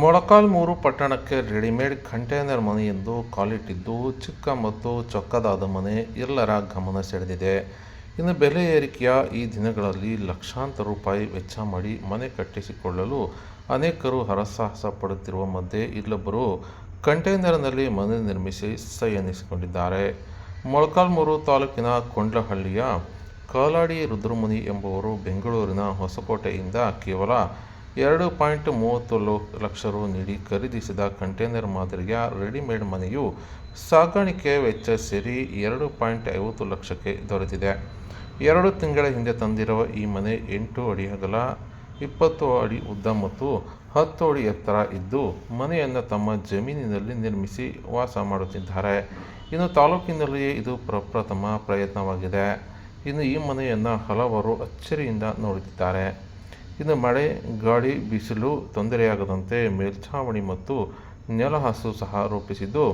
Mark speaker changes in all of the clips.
Speaker 1: ಮೊಳಕಾಲ್ಮೂರು ಪಟ್ಟಣಕ್ಕೆ readymade container ಎಂದು ಕಾಲಿಟ್ಟಿದ್ದು ಚಿಕ್ಕ ಮತ್ತು ಚೊಕ್ಕದಾದ ಮನೆ ಎಲ್ಲರ ಗಮನ ಸೆಳೆದಿದೆ. ಇನ್ನು ಬೆಲೆ ಏರಿಕೆಯ ಈ ದಿನಗಳಲ್ಲಿ ಲಕ್ಷಾಂತರ ರೂಪಾಯಿ ವೆಚ್ಚ ಮಾಡಿ ಮನೆ ಕಟ್ಟಿಸಿಕೊಳ್ಳಲು ಅನೇಕರು ಹರಸಾಹಸ ಪಡುತ್ತಿರುವ ಮಧ್ಯೆ ಇಲ್ಲೊಬ್ಬರು ಕಂಟೈನರ್ನಲ್ಲಿ ಮನೆ ನಿರ್ಮಿಸಿ ಸೈ ಎನಿಸಿಕೊಂಡಿದ್ದಾರೆ ಮೊಳಕಾಲ್ಮೂರು ತಾಲೂಕಿನ ಕೊಂಡ್ಲಹಳ್ಳಿಯ ಕಾಲಾಡಿ ರುದ್ರಮುನಿ ಎಂಬುವರು ಬೆಂಗಳೂರಿನ ಹೊಸಕೋಟೆಯಿಂದ ಕೇವಲ ಎರಡು ಪಾಯಿಂಟ್ ಮೂವತ್ತು ಲೋ ಲಕ್ಷ ರು ನೀಡಿ ಖರೀದಿಸಿದ ಕಂಟೈನರ್ ಮಾದರಿಯ ರೆಡಿಮೇಡ್ ಮನೆಯು ಸಾಗಾಣಿಕೆ ವೆಚ್ಚ ಸೇರಿ ಎರಡು ಪಾಯಿಂಟ್ ಐವತ್ತು ಲಕ್ಷಕ್ಕೆ ದೊರೆತಿದೆ. ಎರಡು ತಿಂಗಳ ಹಿಂದೆ ತಂದಿರುವ ಈ ಮನೆ ಎಂಟು ಅಡಿ ಅಗಲ, ಇಪ್ಪತ್ತು ಅಡಿ ಉದ್ದ ಮತ್ತು ಹತ್ತು ಅಡಿ ಎತ್ತರ ಇದ್ದು ಮನೆಯನ್ನು ತಮ್ಮ ಜಮೀನಿನಲ್ಲಿ ನಿರ್ಮಿಸಿ ವಾಸ ಮಾಡುತ್ತಿದ್ದಾರೆ. ಇನ್ನು ತಾಲೂಕಿನಲ್ಲಿಯೇ ಇದು ಪ್ರಪ್ರಥಮ ಪ್ರಯತ್ನವಾಗಿದೆ. ಇನ್ನು ಈ ಮನೆಯನ್ನು ಹಲವರು ಅಚ್ಚರಿಯಿಂದ ನೋಡುತ್ತಿದ್ದಾರೆ. ಇನ್ನು ಮಳೆ, ಗಾಳಿ, ಬಿಸಿಲು ತೊಂದರೆಯಾಗದಂತೆ ಮೇಲ್ಛಾವಣಿ ಮತ್ತು ನೆಲಹಾಸು ಸಹ ರೂಪಿಸಿದ್ದು,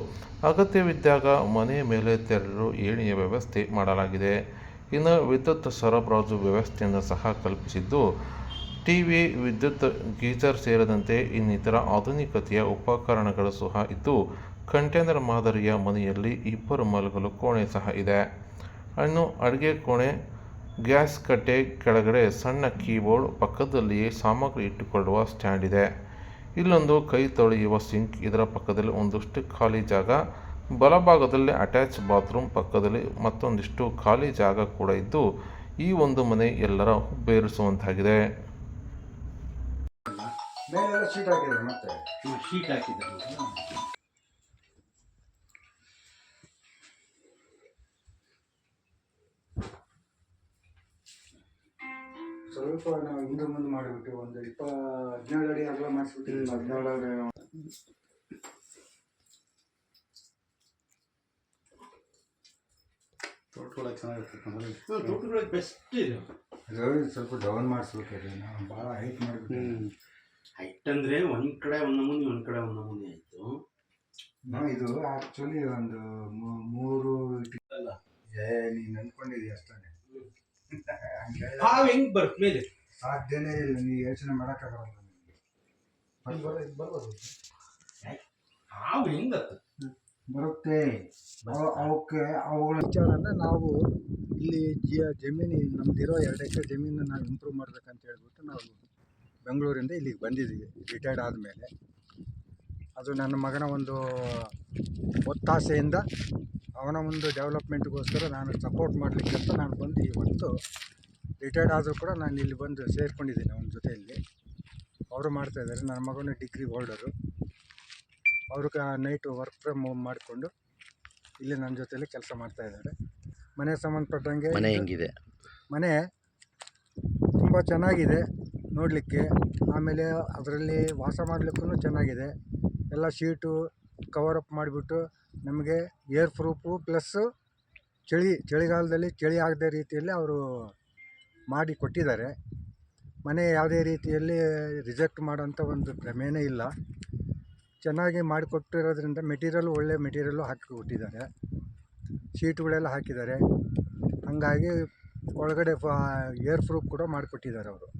Speaker 1: ಅಗತ್ಯವಿದ್ದಾಗ ಮನೆ ಮೇಲೆ ತೆರಳು ಏಣಿಯ ವ್ಯವಸ್ಥೆ ಮಾಡಲಾಗಿದೆ. ಇನ್ನು ವಿದ್ಯುತ್ ಸರಬರಾಜು ವ್ಯವಸ್ಥೆಯನ್ನು ಸಹ ಕಲ್ಪಿಸಿದ್ದು, ಟಿವಿ, ವಿದ್ಯುತ್ ಗೀಜರ್ ಸೇರಿದಂತೆ ಇನ್ನಿತರ ಆಧುನಿಕತೆಯ ಉಪಕರಣಗಳು ಸಹ ಇದ್ದು, ಕಂಟೈನರ್ ಮಾದರಿಯ ಮನೆಯಲ್ಲಿ ಇಬ್ಬರು ಮಲಗಲು ಕೋಣೆ ಸಹ ಇದೆ. ಇನ್ನು ಅಡುಗೆ ಕೋಣೆ ಗ್ಯಾಸ್ ಕಟ್ಟೆ ಕೆಳಗಡೆ ಸಣ್ಣ ಕೀಬೋರ್ಡ್ ಪಕ್ಕದಲ್ಲಿಯೇ ಸಾಮಗ್ರಿ ಇಟ್ಟುಕೊಳ್ಳುವ ಸ್ಟ್ಯಾಂಡ್ ಇದೆ. ಇಲ್ಲೊಂದು ಕೈ ತೊಳೆಯುವ ಸಿಂಕ್ ಇದರ ಪಕ್ಕದಲ್ಲಿ ಒಂದಷ್ಟು ಖಾಲಿ ಜಾಗ ಬಲಭಾಗದಲ್ಲಿ ಅಟ್ಯಾಚ್ ಬಾತ್ರೂಮ್ ಪಕ್ಕದಲ್ಲಿ ಮತ್ತೊಂದಿಷ್ಟು ಖಾಲಿ ಜಾಗ ಕೂಡ ಇದ್ದು ಈ ಒಂದು ಮನೆ ಎಲ್ಲರ ಹುಬ್ಬೇರಿಸುವಂತಾಗಿದೆ
Speaker 2: ಮೇಲೆ ಶೀಟ್ ಹಾಕಿದ್ದಾರೆ ಮತ್ತೆ?
Speaker 3: ಶೀಟ್ ಹಾಕಿದ್ದಾರೆ.
Speaker 2: ಸ್ವಲ್ಪ ನಾವು ಹಿಂದೆ ಮುಂದೆ ಮಾಡಿಬಿಟ್ಟು ಒಂದು ಇಪ್ಪ ಹದಿನೇಳು ಅಡಿ ಅಗಲ ಮಾಡಿಸ್ಬಿಟ್ಟು ಹದಿನೇಳು ಅಡಿ
Speaker 4: ತೋಟಗಳ ಚೆನ್ನಾಗಿರ್ತದೆ
Speaker 3: ತೋಟಗಳಿಗೆ ಬೆಸ್ಟ್ ಇದು.
Speaker 2: ಸ್ವಲ್ಪ ಡೌನ್ ಮಾಡಿಸ್ಬೇಕ್ರಿ ನಾವು ಭಾಳ ಹೈಟ್ ಮಾಡಿಬಿಟ್ಟು.
Speaker 3: ಹೈಟ್ ಅಂದ್ರೆ ಒಂದ್ ಕಡೆ ಒಂದ್ ನಮೂನಿ ಒಂದು ಕಡೆ ಒಂದು ನಮೂನಿ ಆಯ್ತು.
Speaker 2: ಇದು ಆ್ಯಕ್ಚುಲಿ ಒಂದು ಮೂರು
Speaker 3: ಅಲ್ಲ.
Speaker 2: ಏ ನೀನು ಅನ್ಕೊಂಡಿದ್ದೀಯ ಅಷ್ಟೇ?
Speaker 3: ಹಾವ್ ಹೆಂಗ್ ಬರ್ತ್ ಮೇಲೆ?
Speaker 2: ಸಾಧ್ಯನೇ ಇಲ್ಲ ನೀ ಯೋಚನೆ ಮಾಡೋಕ್ಕಾಗಲ್ಲ ನಿಮಗೆ
Speaker 3: ಹಾವು ಹೆಂಗ್
Speaker 2: ಬರುತ್ತೆ? ಅವ- ಅವಕ್ಕೆ ಅವುಗಳ ವಿಚಾರ ನಾವು ಇಲ್ಲಿ ಜಿಯ ಜಮೀನು ನಮ್ದಿರೋ ಎರಡು ಎಕರೆ ಜಮೀನು ನಾವು ಇಂಪ್ರೂವ್ ಮಾಡ್ಬೇಕಂತ ಹೇಳ್ಬಿಟ್ಟು ನಾವು ಬೆಂಗಳೂರಿಂದ ಇಲ್ಲಿಗೆ ಬಂದಿದ್ದೀವಿ ರಿಟೈರ್ಡ್ ಆದಮೇಲೆ. ಅದು ನನ್ನ ಮಗನ ಒಂದು ಒತ್ತಾಸೆಯಿಂದ ಅವನ ಒಂದು ಡೆವಲಪ್ಮೆಂಟ್ಗೋಸ್ಕರ ನಾನು ಸಪೋರ್ಟ್ ಮಾಡಲಿಕ್ಕೆ ಅಂತ ನಾನು ಬಂದು ಇವತ್ತು ರಿಟೈರ್ಡ್ ಆದರೂ ಕೂಡ ನಾನು ಇಲ್ಲಿ ಬಂದು ಸೇರಿಕೊಂಡಿದ್ದೀನಿ ಅವನ ಜೊತೆಯಲ್ಲಿ. ಅವರು ಮಾಡ್ತಾಯಿದ್ದಾರೆ ನನ್ನ ಮಗನ ಡಿಗ್ರಿ ಹೋಲ್ಡರು ಅವರು ನೈಟ್ ವರ್ಕ್ ಫ್ರಮ್ ಹೋಮ್ ಮಾಡಿಕೊಂಡು ಇಲ್ಲಿ ನನ್ನ ಜೊತೆಯಲ್ಲಿ ಕೆಲಸ ಮಾಡ್ತಾ ಇದ್ದಾರೆ. ಮನೆ ಸಂಬಂಧಪಟ್ಟಂಗೆ
Speaker 5: ಮನೆ ಹೆಂಗಿದೆ?
Speaker 2: ಮನೆ ತುಂಬ ಚೆನ್ನಾಗಿದೆ ನೋಡಲಿಕ್ಕೆ. ಆಮೇಲೆ ಅದರಲ್ಲಿ ವಾಸ ಮಾಡಲಿಕ್ಕೂ ಚೆನ್ನಾಗಿದೆ. ಎಲ್ಲ ಶೀಟು ಕವರ್ ಅಪ್ ಮಾಡಿಬಿಟ್ಟು ನಮಗೆ ಏರ್ ಪ್ರೂಫು ಪ್ಲಸ್ಸು ಚಳಿ ಚಳಿಗಾಲದಲ್ಲಿ ಚಳಿ ಆಗದೆ ರೀತಿಯಲ್ಲಿ ಅವರು ಮಾಡಿ ಕೊಟ್ಟಿದ್ದಾರೆ. ಮನೆ ಯಾವುದೇ ರೀತಿಯಲ್ಲಿ ರಿಜೆಕ್ಟ್ ಮಾಡೋಂಥ ಒಂದು ಭ್ರಮೇನೇ ಇಲ್ಲ. ಚೆನ್ನಾಗಿ ಮಾಡಿಕೊಟ್ಟಿರೋದ್ರಿಂದ ಮೆಟೀರಿಯಲ್ ಒಳ್ಳೆ ಮೆಟೀರಿಯಲ್ಲು ಹಾಕಿ ಕೊಟ್ಟಿದ್ದಾರೆ. ಶೀಟ್ಗಳೆಲ್ಲ ಹಾಕಿದ್ದಾರೆ. ಹಾಗಾಗಿ ಒಳಗಡೆ ಏರ್ ಪ್ರೂಫ್ ಕೂಡ ಮಾಡಿಕೊಟ್ಟಿದ್ದಾರೆ ಅವರು.